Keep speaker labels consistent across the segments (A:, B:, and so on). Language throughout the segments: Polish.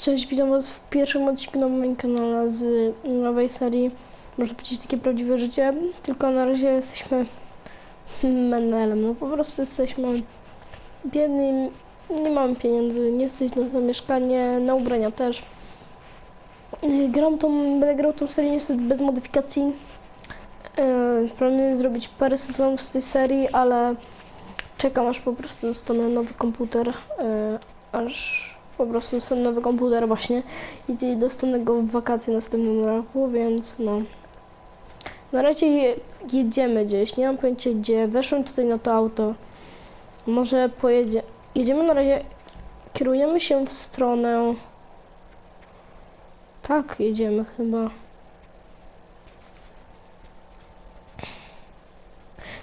A: Cześć, witam was w pierwszym odcinku na moim kanale z nowej serii Można powiedzieć takie prawdziwe życie, tylko na razie jesteśmy menelem, no po prostu jesteśmy biedni, nie mamy pieniędzy, nie stać na to mieszkanie, na ubrania też. Gram tą, będę grał tą serię niestety bez modyfikacji. Yy, Planuję zrobić parę sezonów z tej serii, ale czekam aż po prostu dostanę nowy komputer, yy, aż po prostu dostanę nowy komputer właśnie i dostanę go w wakacje następnym roku, więc no. Na razie je- jedziemy gdzieś, nie mam pojęcia gdzie, weszłem tutaj na to auto. Może pojedzie, jedziemy na razie, kierujemy się w stronę, tak jedziemy chyba.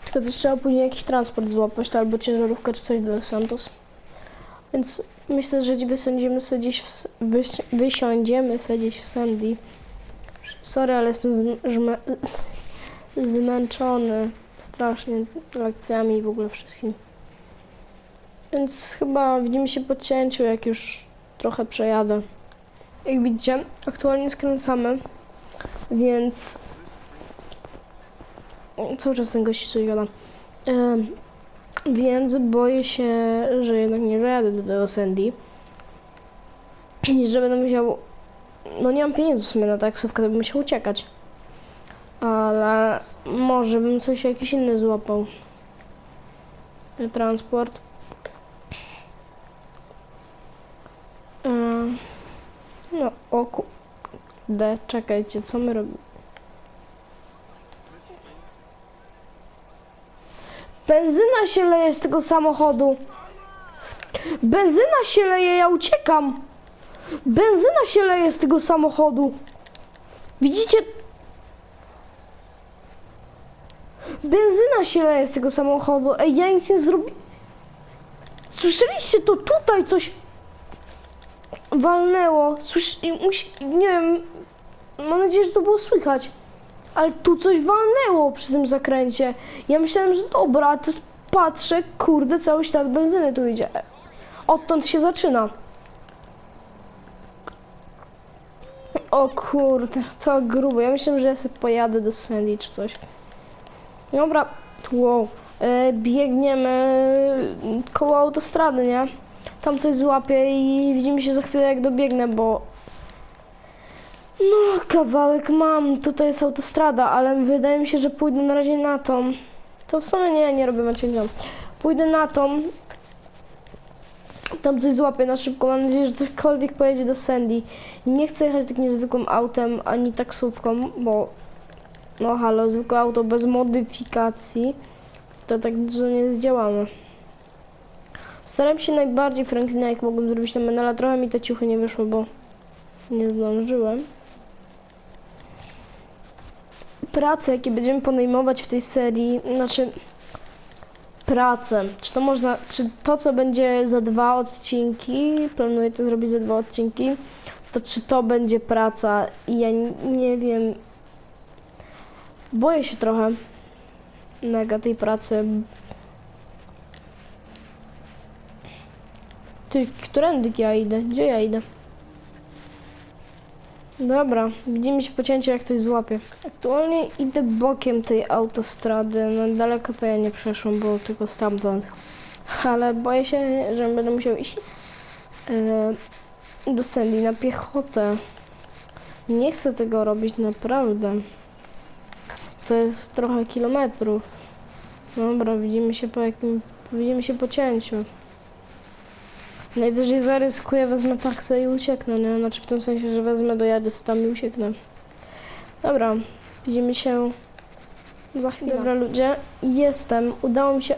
A: Tylko też trzeba później jakiś transport złapać, to albo ciężarówkę czy coś do Santos. Więc myślę, że wysiądziemy sobie gdzieś w, s- wysi- wysiądziemy sobie gdzieś w Sandy. Sorry, ale jestem zm- zmęczony strasznie lekcjami i w ogóle wszystkim. Więc chyba widzimy się po cięciu, jak już trochę przejadę. Jak widzicie, aktualnie skręcamy, więc cały czas ten gość coś więc boję się, że jednak nie dojadę do tego Sandy. I że będę musiał... No nie mam pieniędzy w sumie na taksówkę, to bym musiał uciekać. Ale może bym coś jakiś inny złapał. Transport. No, o kurde, czekajcie, co my robimy? Benzyna się leje z tego samochodu. Benzyna się leje, ja uciekam. Benzyna się leje z tego samochodu. Widzicie? Benzyna się leje z tego samochodu. Ej, ja nic nie zrobię. Słyszeliście to? Tutaj coś walnęło. Słysz... Nie wiem. Mam nadzieję, że to było słychać. Ale tu coś walnęło przy tym zakręcie. Ja myślałem, że dobra, to patrzę, kurde, cały ślad benzyny tu idzie. Odtąd się zaczyna. O kurde, to grubo. Ja myślałem, że ja sobie pojadę do Sandy czy coś. Dobra, wow. E, biegniemy koło autostrady, nie? Tam coś złapię i widzimy się za chwilę jak dobiegnę, bo no, kawałek mam. Tutaj jest autostrada, ale wydaje mi się, że pójdę na razie na tą. To w sumie nie, nie robię Maciego. Pójdę na tą. Tam coś złapię na szybko. Mam nadzieję, że cośkolwiek pojedzie do Sandy. Nie chcę jechać takim zwykłym autem, ani taksówką, bo no halo, zwykłe auto bez modyfikacji to tak dużo nie zdziałamy. Staram się najbardziej Franklina, jak mogłem zrobić na Menela. Trochę mi te ciuchy nie wyszły, bo nie zdążyłem. Prace, jakie będziemy podejmować w tej serii, znaczy pracę, czy to można, czy to co będzie za dwa odcinki, planuję to zrobić za dwa odcinki, to czy to będzie praca i ja nie wiem, boję się trochę mega tej pracy. Ty, którędy ja idę? Gdzie ja idę? Dobra, widzimy się po cięciu jak coś złapie. Aktualnie idę bokiem tej autostrady, no daleko to ja nie przeszłam, bo tylko stamtąd. Ale boję się, że będę musiał iść e, do Sandy na piechotę. Nie chcę tego robić naprawdę. To jest trochę kilometrów. Dobra, widzimy się po jakim... Widzimy się po cięciu. Najwyżej zaryzykuję, wezmę taksę i ucieknę, nie? Znaczy w tym sensie, że wezmę, dojadę z tam i ucieknę. Dobra, widzimy się za chwilę. Dobra ludzie, jestem, udało mi się...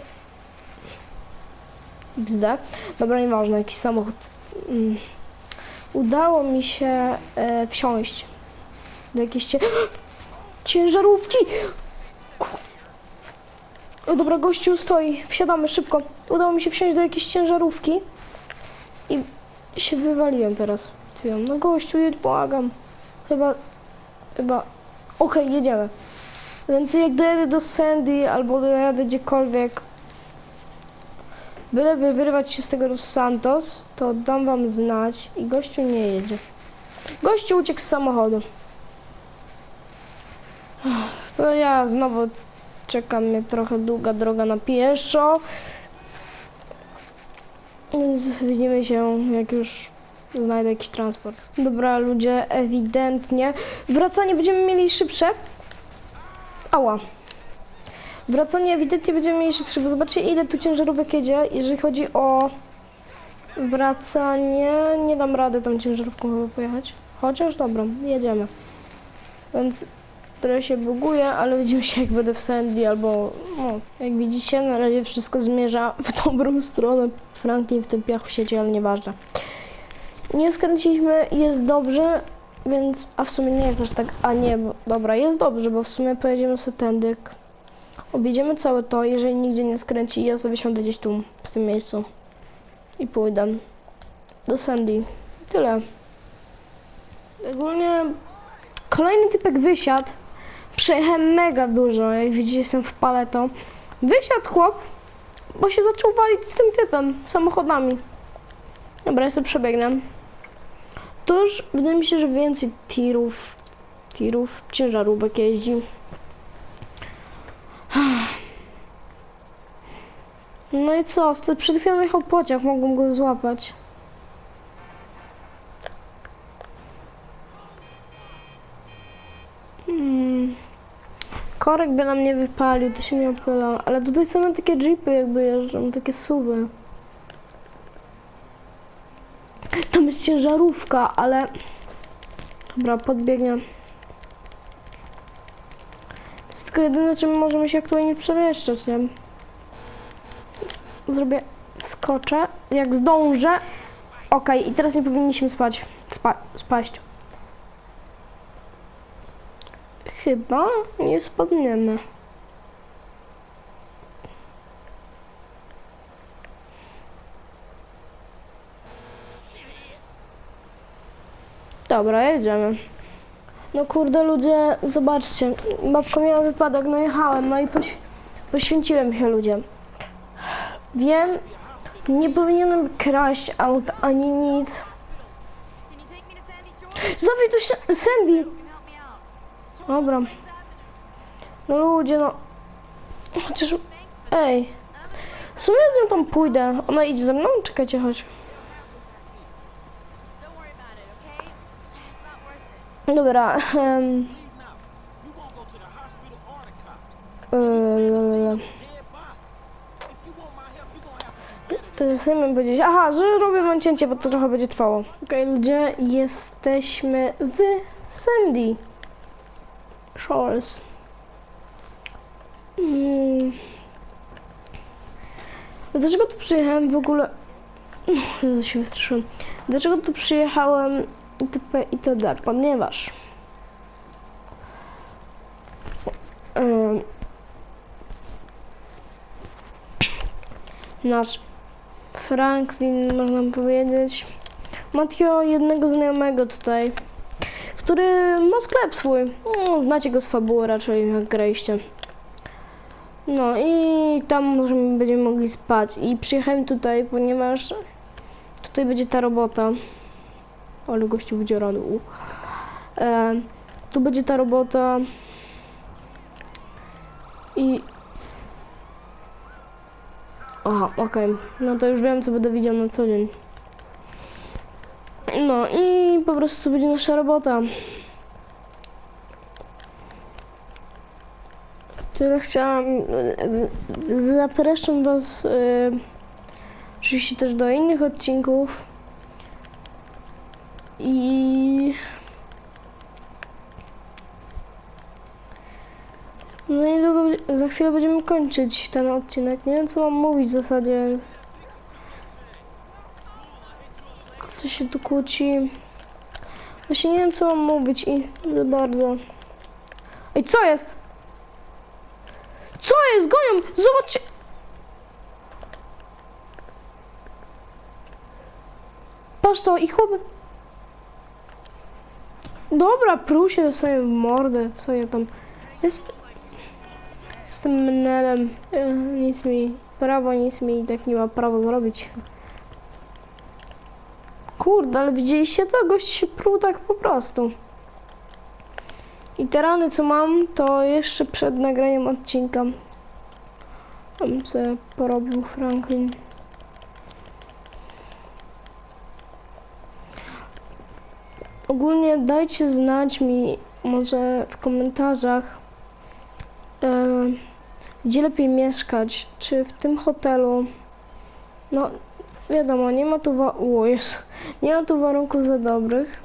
A: XD. Dobra, nieważne, jakiś samochód. Mm. Udało mi się e, wsiąść do jakiejś cie... ciężarówki! O, dobra, gościu stoi, wsiadamy szybko. Udało mi się wsiąść do jakiejś ciężarówki. I się wywaliłem teraz. Tyłem. No gościu, jedź, błagam. Chyba, chyba, okej, jedziemy. Więc jak dojadę do Sandy albo dojadę gdziekolwiek, byle wyrwać się z tego Los Santos, to dam wam znać i gościu nie jedzie. Gościu uciekł z samochodu. To ja znowu czeka mnie trochę długa droga na pieszo. Więc widzimy się, jak już znajdę jakiś transport. Dobra, ludzie, ewidentnie. Wracanie będziemy mieli szybsze. Ała. Wracanie ewidentnie będziemy mieli szybsze, bo zobaczcie ile tu ciężarówek jedzie, jeżeli chodzi o wracanie. Nie dam rady tą ciężarówką chyba pojechać. Chociaż dobra, jedziemy. Więc trochę się buguje, ale widzimy się jak będę w Sandy albo no, jak widzicie na razie wszystko zmierza w dobrą stronę. Franklin w tym piachu siedzi, ale nieważne. Nie skręciliśmy, jest dobrze, więc, a w sumie nie jest aż tak, a nie, bo, dobra, jest dobrze, bo w sumie pojedziemy sobie tędy, k- objedziemy całe to, jeżeli nigdzie nie skręci, ja sobie siądę gdzieś tu, w tym miejscu i pójdę do Sandy. Tyle. Ogólnie kolejny typek wysiadł, przejechałem mega dużo, jak widzicie jestem w paleto. Wysiadł chłop, bo się zaczął walić z tym typem, samochodami. Dobra, ja sobie przebiegnę. To już wydaje mi się, że więcej tirów, tirów, ciężarówek jeździ. No i co? Przed chwilą jechał pociąg, mogłem go złapać. Hmm. Korek by na mnie wypalił, to się nie opyla. Ale tutaj same takie jeepy jakby jeżdżą, takie suwy. Tam jest ciężarówka, ale... Dobra, podbiegnie. To jest tylko jedyne, czym możemy się aktualnie przemieszczać, nie? Zrobię... Skoczę. Jak zdążę... Okej, i teraz nie powinniśmy spać. Spa spaść. Chyba nie spadniemy. Dobra, jedziemy. No kurde ludzie, zobaczcie, babka miała wypadek, no jechałem, no i poś poświęciłem się ludzie. Wiem, nie powinienem kraść aut ani nic.
B: Me to Sandy
A: Dobra. No ludzie, no. Chociaż... Ej. W sumie z nią tam pójdę. Ona idzie ze mną? Czekajcie, chodź.
B: Okay?
A: Dobra. em,
C: Leave now. You won't go to the hospital or the cops. Dead body. If you want my help, you gonna have to do better
A: To co miałem powiedzieć? Aha, że robię cięcie, bo to trochę będzie trwało. Okej, ludzie, jesteśmy w Sandy Shores. Mm. Dlaczego tu przyjechałem w ogóle? Jezu, się wystraszyłem. Dlaczego tu przyjechałem itp. itd. Ponieważ nasz Franklin, można powiedzieć. Matio jednego znajomego tutaj, który ma sklep swój. No, znacie go z fabuły raczej, jak graliście. No i tam możemy, będziemy mogli spać. I przyjechałem tutaj, ponieważ tutaj będzie ta robota. Ale gościu będzie rano. E, tu będzie ta robota. I Aha, okej. No to już wiem, co będę widział na co dzień. No i po prostu będzie nasza robota. Tyle chciałam. Zapraszam Was e, oczywiście też do innych odcinków. I. No niedługo, za chwilę będziemy kończyć ten odcinek. Nie wiem co mam mówić w zasadzie. Się tu kłóci. Właśnie nie wiem co mam mówić i za bardzo. Ej, co jest? Co jest? Gonią! Zobaczcie! Patrz to i chłop... Dobra, pruł się sobie w mordę. Co ja tam... Jest... Jestem menelem. E, Nic mi prawo, nic mi i tak nie ma prawa zrobić. Kurde, ale widzieliście to? Gość się pruł tak po prostu. I te rany, co mam, to jeszcze przed nagraniem odcinka. Tam co porobił Franklin. Ogólnie dajcie znać mi może w komentarzach, e, gdzie lepiej mieszkać, czy w tym hotelu. No, wiadomo, nie ma tu, wa- o, jest, nie ma tu warunków za dobrych,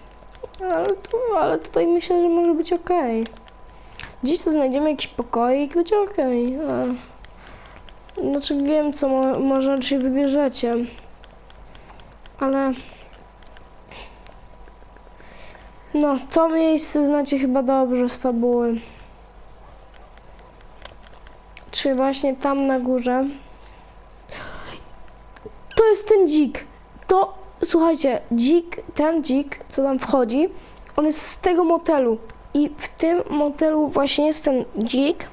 A: ale, tu, ale tutaj myślę, że może być ok. Gdzieś tu znajdziemy jakiś pokoik, będzie ok. Znaczy wiem, co mo- może raczej wybierzecie, ale no, to miejsce znacie chyba dobrze z fabuły. Czy właśnie tam na górze? To jest ten dzik. To, słuchajcie, dzik, ten dzik, co tam wchodzi, on jest z tego motelu. I w tym motelu właśnie jest ten dzik.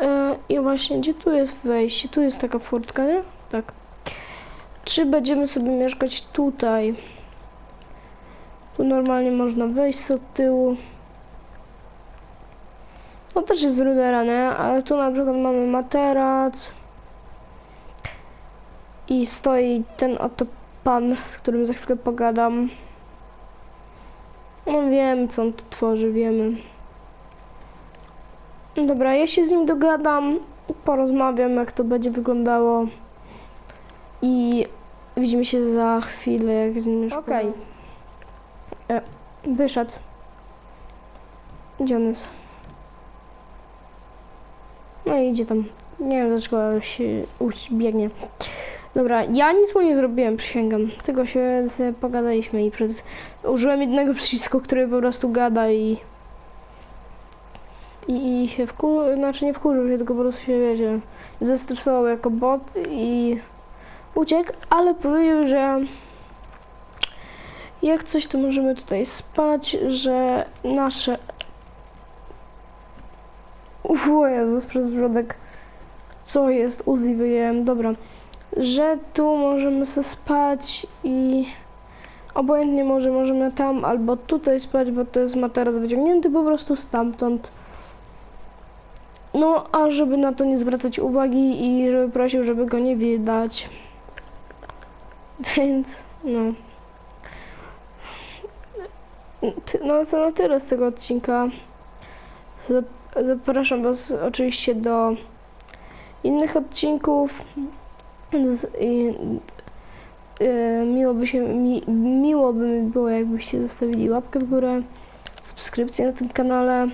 A: Yy, I właśnie, gdzie tu jest wejście? Tu jest taka furtka, nie? Tak. Czy będziemy sobie mieszkać tutaj? Tu normalnie można wejść od tyłu. To też jest rudera, nie? Ale tu na przykład mamy materac. I stoi ten oto pan, z którym za chwilę pogadam. No wiem, co on tu tworzy, wiemy. Dobra, ja się z nim dogadam, porozmawiam, jak to będzie wyglądało. I widzimy się za chwilę, jak z nim już Okej. E, wyszedł. Gdzie on jest? No i idzie tam. Nie wiem dlaczego ale się biegnie. Dobra, ja nic mu nie zrobiłem, przysięgam. Tylko się pogadaliśmy i przed... użyłem jednego przycisku, który po prostu gada i... I, i się wkur... znaczy nie wkurzył się, tylko po prostu się, wiecie, zestresował jako bot i uciekł, ale powiedział, że jak coś, to możemy tutaj spać, że nasze... O Jezus, przez brzodek. Co jest? Uzi wyjąłem. Dobra. Że tu możemy sobie spać i... Obojętnie może możemy tam albo tutaj spać, bo to jest materac wyciągnięty po prostu stamtąd. No, a żeby na to nie zwracać uwagi i żeby prosił, żeby go nie widać. Więc, no. No to na tyle z tego odcinka. Zap- Zapraszam Was oczywiście do innych odcinków. I, y, miło, by się, mi, miło by mi było, jakbyście zostawili łapkę w górę, subskrypcję na tym kanale,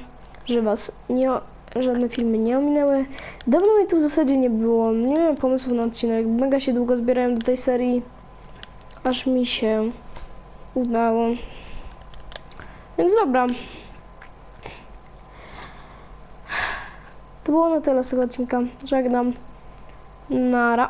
A: że Was nie, żadne filmy nie ominęły. Dawno mnie tu w zasadzie nie było, nie miałem pomysłu na odcinek, mega się długo zbierałem do tej serii, aż mi się udało. Więc dobra. To było na tyle z tego odcinka. Żegnam. Nara.